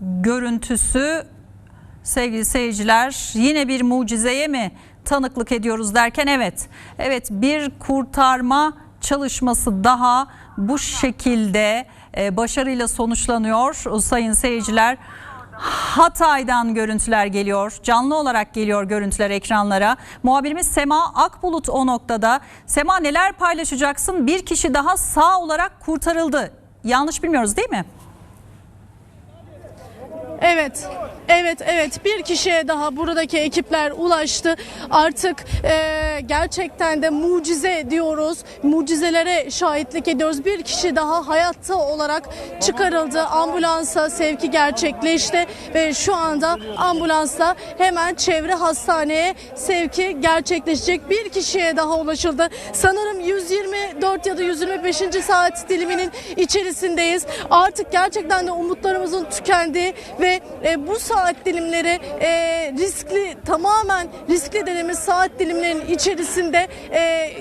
görüntüsü sevgili seyirciler yine bir mucizeye mi tanıklık ediyoruz derken evet evet bir kurtarma çalışması daha bu şekilde e, başarıyla sonuçlanıyor sayın seyirciler. Hatay'dan görüntüler geliyor. Canlı olarak geliyor görüntüler ekranlara. Muhabirimiz Sema Akbulut o noktada. Sema neler paylaşacaksın? Bir kişi daha sağ olarak kurtarıldı. Yanlış bilmiyoruz değil mi? Evet, evet, evet. Bir kişiye daha buradaki ekipler ulaştı. Artık e, gerçekten de mucize diyoruz. Mucizelere şahitlik ediyoruz. Bir kişi daha hayatta olarak çıkarıldı. Ambulansa sevki gerçekleşti ve şu anda ambulansla hemen çevre hastaneye sevki gerçekleşecek. Bir kişiye daha ulaşıldı. Sanırım 124 ya da 125. saat diliminin içerisindeyiz. Artık gerçekten de umutlarımızın tükendiği ve e, bu saat dilimleri e, riskli tamamen riskli dediğimiz saat dilimlerinin içerisinde e,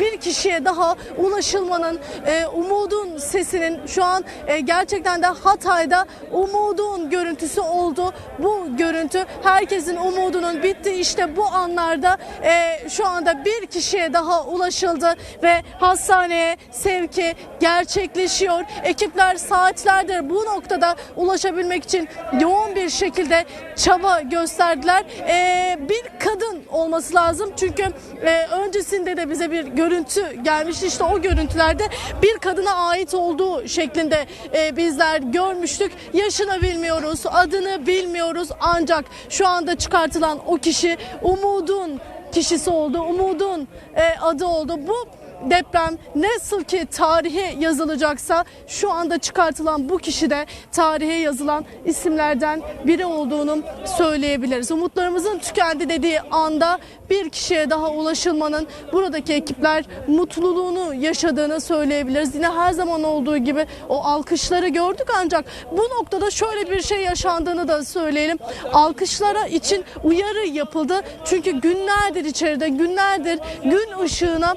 bir kişiye daha ulaşılmanın e, umudun sesinin şu an e, gerçekten de Hatay'da umudun görüntüsü oldu. Bu görüntü herkesin umudunun bitti. İşte bu anlarda e, şu anda bir kişiye daha ulaşıldı ve hastaneye sevki gerçekleşiyor. Ekipler saatlerdir bu noktada ulaşabilmek için yoğun bir şekilde çaba gösterdiler. E, bir kadın olması lazım çünkü e, öncesinde de bize bir görüntü gelmişti. İşte o görüntülerde bir kadına ait olduğu şeklinde e, bizler görmüştük. Yaşını bilmiyoruz, adını bilmiyoruz ancak şu anda çıkartılan o kişi Umud'un kişisi oldu. Umud'un e, adı oldu. Bu deprem nasıl ki tarihe yazılacaksa şu anda çıkartılan bu kişi de tarihe yazılan isimlerden biri olduğunu söyleyebiliriz. Umutlarımızın tükendi dediği anda bir kişiye daha ulaşılmanın buradaki ekipler mutluluğunu yaşadığını söyleyebiliriz. Yine her zaman olduğu gibi o alkışları gördük ancak bu noktada şöyle bir şey yaşandığını da söyleyelim. Alkışlara için uyarı yapıldı. Çünkü günlerdir içeride günlerdir gün ışığına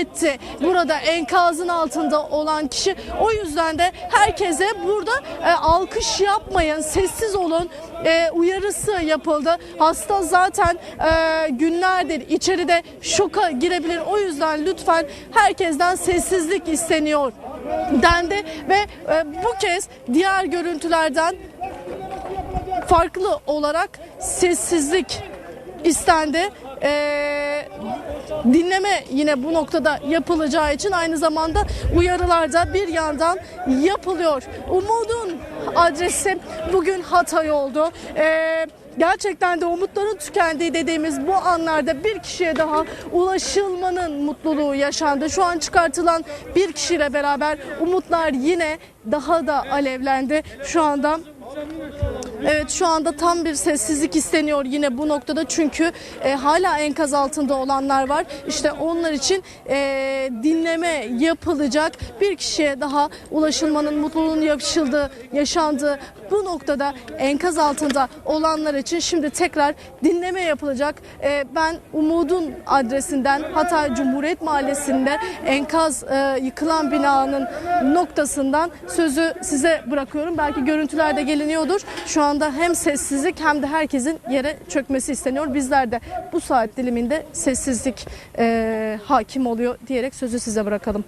hasretti. Burada enkazın altında olan kişi o yüzden de herkese burada e, alkış yapmayın, sessiz olun e, uyarısı yapıldı. Hasta zaten e, günlerdir içeride şoka girebilir. O yüzden lütfen herkesten sessizlik isteniyor dendi ve e, bu kez diğer görüntülerden farklı olarak sessizlik istendi. Ee, dinleme yine bu noktada yapılacağı için aynı zamanda uyarılar da bir yandan yapılıyor. Umudun adresi bugün Hatay oldu. Ee, Gerçekten de umutların tükendiği dediğimiz bu anlarda bir kişiye daha ulaşılmanın mutluluğu yaşandı. Şu an çıkartılan bir kişiyle beraber umutlar yine daha da alevlendi. Şu anda Evet şu anda tam bir sessizlik isteniyor yine bu noktada çünkü e, hala enkaz altında olanlar var. İşte onlar için e, dinleme yapılacak. Bir kişiye daha ulaşılmanın mutluluğunun yaşıldığı, yaşandığı bu noktada enkaz altında olanlar için şimdi tekrar dinleme yapılacak. E, ben Umud'un adresinden Hatay Cumhuriyet Mahallesi'nde enkaz e, yıkılan binanın noktasından sözü size bırakıyorum. Belki görüntülerde geliniyordur. Şu anda hem sessizlik hem de herkesin yere çökmesi isteniyor. Bizler de bu saat diliminde sessizlik e, hakim oluyor diyerek sözü size bırakalım.